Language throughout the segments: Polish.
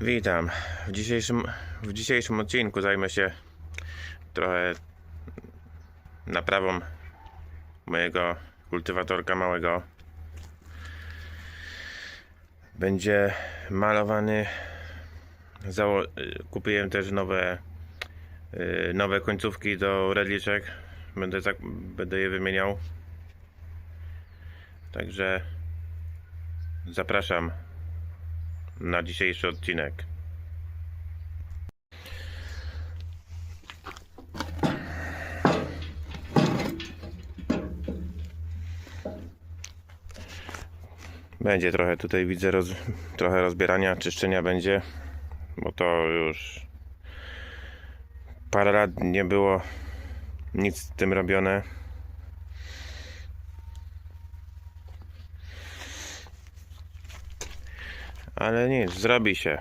Witam. W dzisiejszym, w dzisiejszym odcinku zajmę się trochę naprawą mojego kultywatorka małego. Będzie malowany. Zało- kupiłem też nowe, y, nowe końcówki do redliczek. Będę, zak- będę je wymieniał. Także zapraszam na dzisiejszy odcinek. Będzie trochę tutaj widzę roz, trochę rozbierania, czyszczenia będzie, bo to już parę lat nie było nic z tym robione. Ale nic, zrobi się.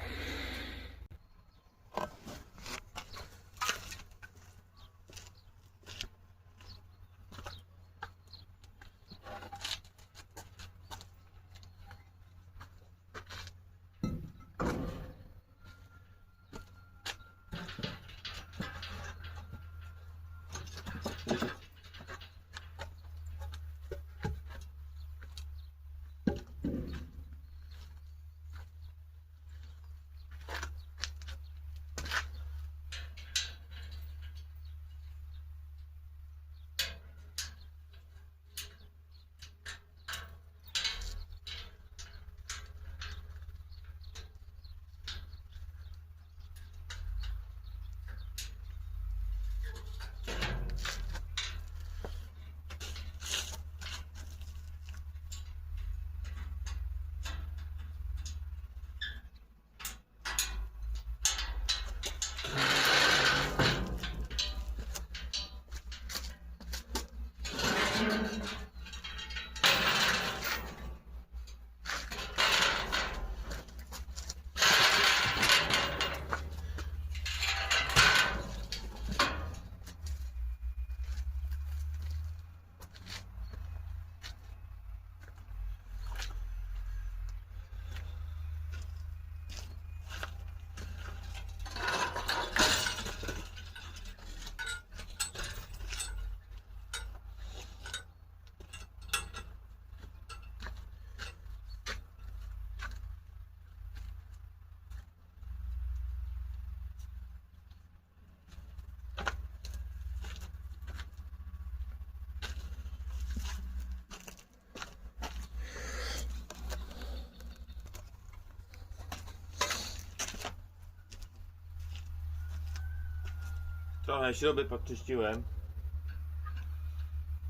Trochę śruby podczyściłem.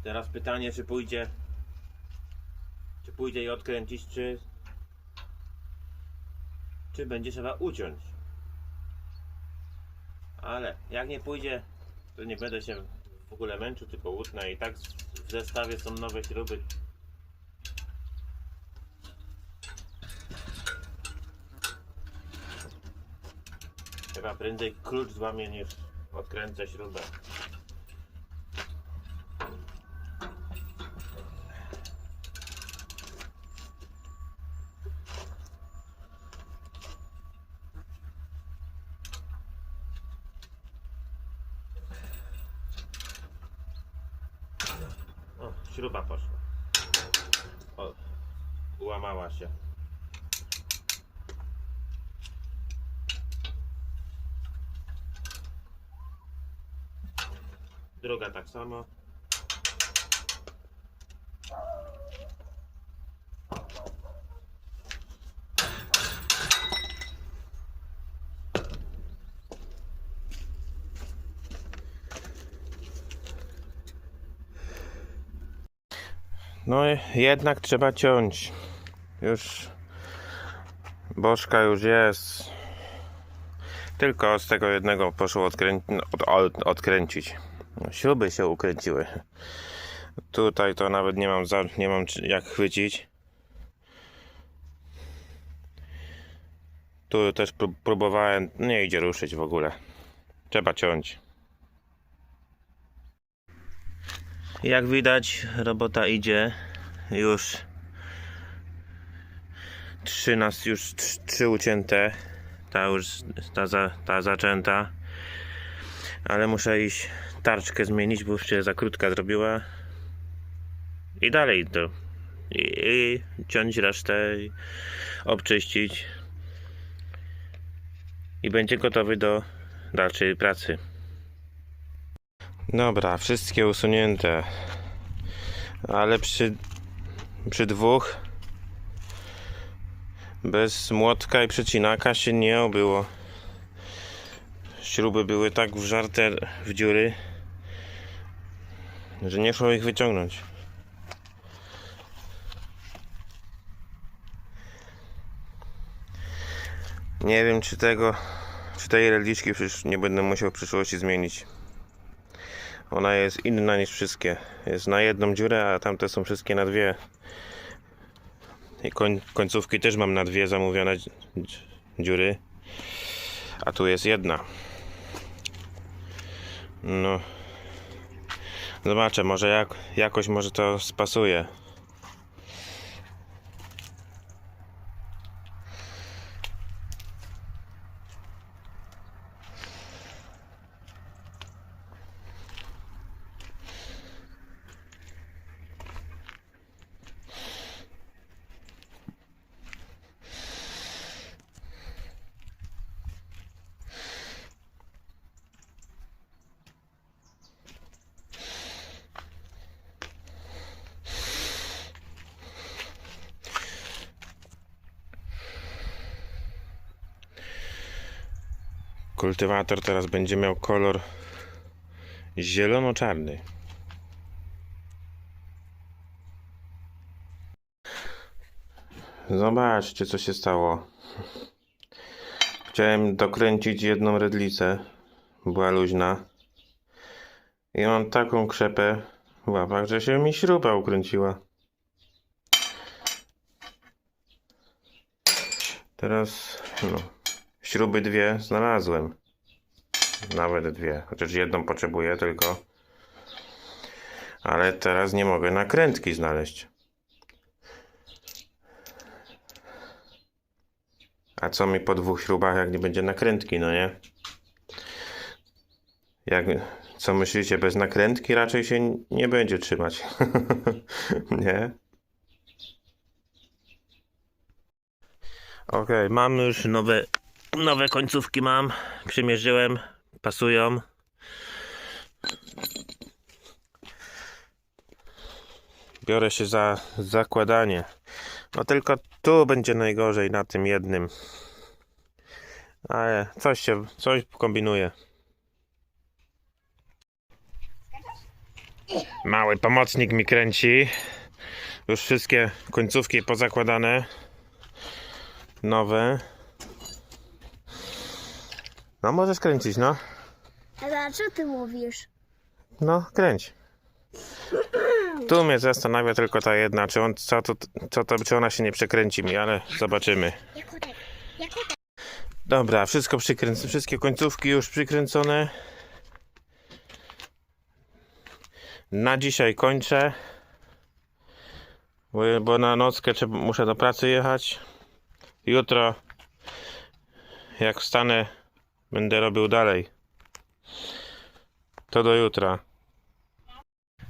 Teraz pytanie, czy pójdzie czy pójdzie je odkręcić, czy czy będzie trzeba uciąć. Ale jak nie pójdzie, to nie będę się w ogóle męczył, tylko łutnę i tak w zestawie są nowe śruby. Chyba prędzej klucz złamie niż odkręcę śrubę. O, śruba poszła. O, ułamała się. Druga tak samo. No jednak trzeba ciąć. Już bożka już jest. Tylko z tego jednego poszło od, odkręcić. No, Śruby się ukręciły. Tutaj to nawet nie mam, za... nie mam jak chwycić. Tu też prób- próbowałem, nie idzie ruszyć w ogóle. Trzeba ciąć. Jak widać, robota idzie już. Trzy nas już trz- trzy ucięte. ta już, ta, za, ta zaczęta. Ale muszę iść tarczkę zmienić, bo już się za krótka zrobiła. I dalej to. I, i ciąć resztę, i obczyścić. I będzie gotowy do dalszej pracy. Dobra, wszystkie usunięte. Ale przy, przy dwóch bez młotka i przecinaka się nie obyło. Śruby były tak wżarte w dziury, że nie szło ich wyciągnąć. Nie wiem, czy tego, czy tej reliczki nie będę musiał w przyszłości zmienić. Ona jest inna niż wszystkie. Jest na jedną dziurę, a tamte są wszystkie na dwie. I koń, końcówki też mam na dwie zamówione dzi- dzi- dziury. A tu jest jedna. No. Zobaczę, może jak, jakoś może to spasuje. Kultywator teraz będzie miał kolor zielono-czarny. Zobaczcie, co się stało. Chciałem dokręcić jedną redlicę. Była luźna. I mam taką krzepę w łapach, że się mi śruba ukręciła. Teraz, no, śruby dwie znalazłem. Nawet dwie. Chociaż jedną potrzebuję tylko. Ale teraz nie mogę nakrętki znaleźć. A co mi po dwóch śrubach, jak nie będzie nakrętki, no nie? Jak, co myślicie, bez nakrętki raczej się nie będzie trzymać. nie? Okej, mam już nowe, nowe końcówki mam. Przymierzyłem, pasują. Biorę się za zakładanie. No tylko tu będzie najgorzej na tym jednym. Ale coś się, coś kombinuję. Mały pomocnik mi kręci. Już wszystkie końcówki pozakładane. Nowe. No możesz kręcić, no. Ale co ty mówisz? No, kręć. Tu mnie zastanawia tylko ta jedna, czy on, co to, co to, czy ona się nie przekręci mi, ale zobaczymy. Tak, tak. Dobra, wszystko przykręcone, wszystkie końcówki już przykręcone. Na dzisiaj kończę. Bo, bo na nockę muszę do pracy jechać. Jutro, jak wstanę, będę robił dalej. To do jutra.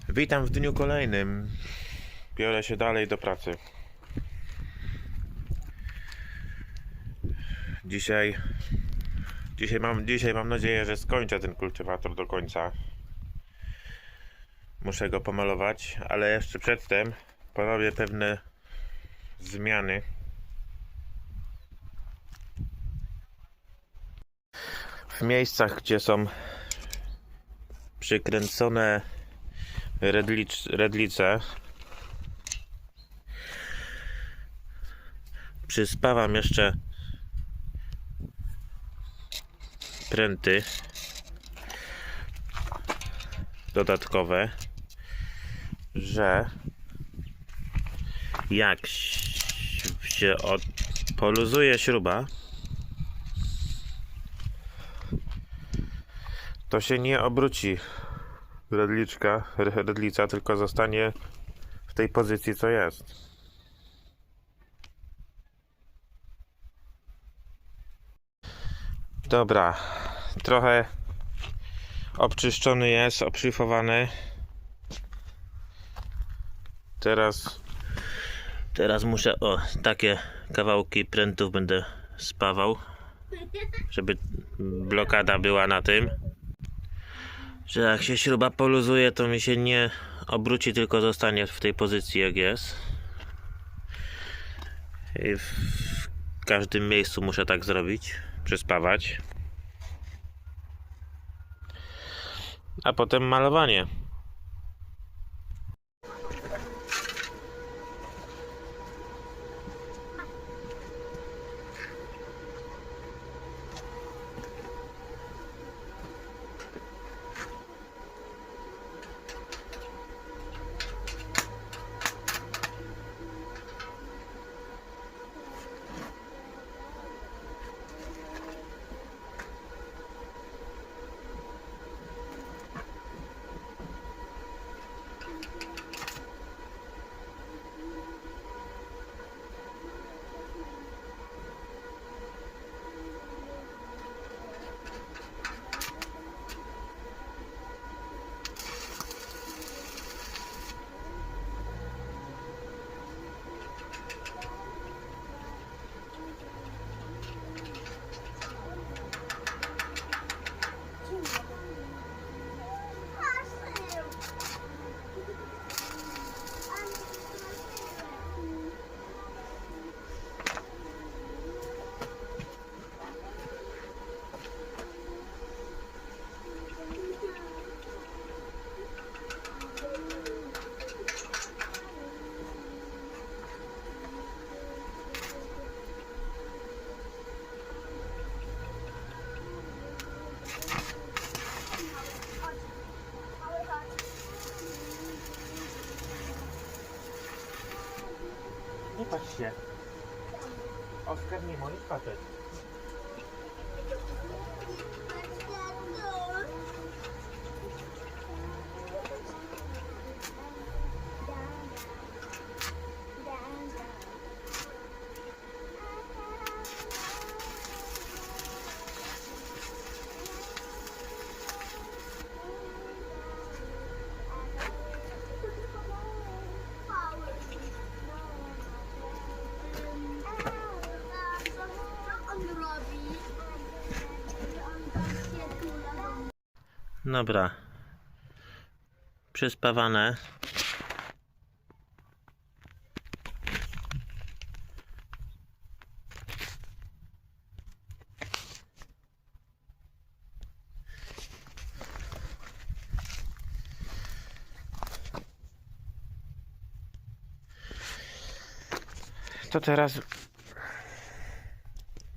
Witam w dniu kolejnym. Biorę się dalej do pracy. Dzisiaj, dzisiaj mam, dzisiaj mam nadzieję, że skończę ten kultywator do końca. Muszę go pomalować, ale jeszcze przedtem porobię pewne zmiany. W miejscach, gdzie są przykręcone redlicz, redlice, przyspawam jeszcze pręty dodatkowe, że jak się od, poluzuje śruba, to się nie obróci redliczka, redlica, tylko zostanie w tej pozycji, co jest. Dobra, trochę obczyszczony jest, obszlifowany. Teraz teraz muszę o takie kawałki prętów będę spawał, żeby blokada była na tym. Że jak się śruba poluzuje, to mi się nie obróci, tylko zostanie w tej pozycji jak jest. I w każdym miejscu muszę tak zrobić, przyspawać. A potem malowanie. Nie patrz się. Oskar nie Dobra. Przyspawane. To teraz.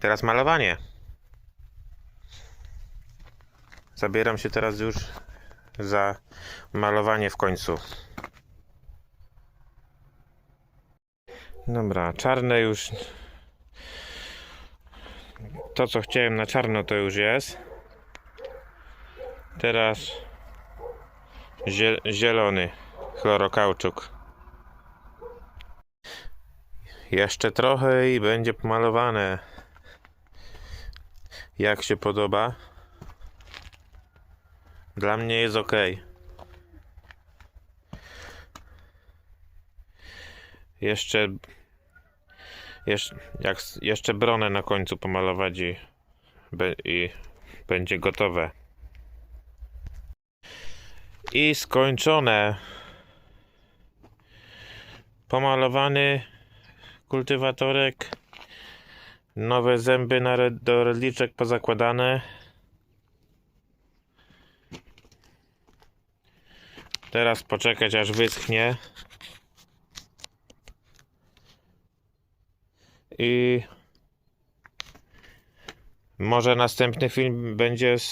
Teraz malowanie. Zabieram się teraz już za malowanie w końcu. Dobra, czarne już. To co chciałem na czarno to już jest. Teraz zie zielony chlorokauczuk. Jeszcze trochę i będzie pomalowane. Jak się podoba? Dla mnie jest ok. Jeszcze, jeszcze, jak, jeszcze bronę na końcu pomalować i, i będzie gotowe. I skończone. Pomalowany kultywatorek. Nowe zęby na, do redliczek pozakładane. Teraz poczekać aż wyschnie. I może następny film będzie z,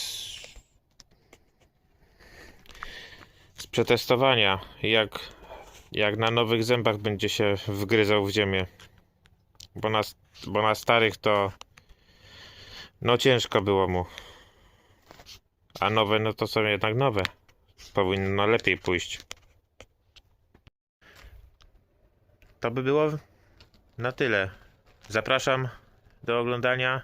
z przetestowania, jak, jak na nowych zębach będzie się wgryzał w ziemię. Bo na, bo na starych to no ciężko było mu. A nowe no to są jednak nowe powinno lepiej pójść. To by było na tyle. Zapraszam do oglądania.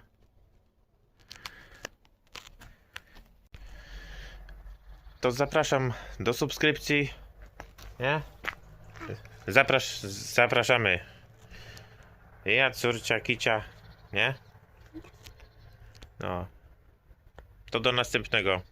To zapraszam do subskrypcji. Nie? Zaprasz, zapraszamy. Ja, córcia, kicia, nie? No. To do następnego.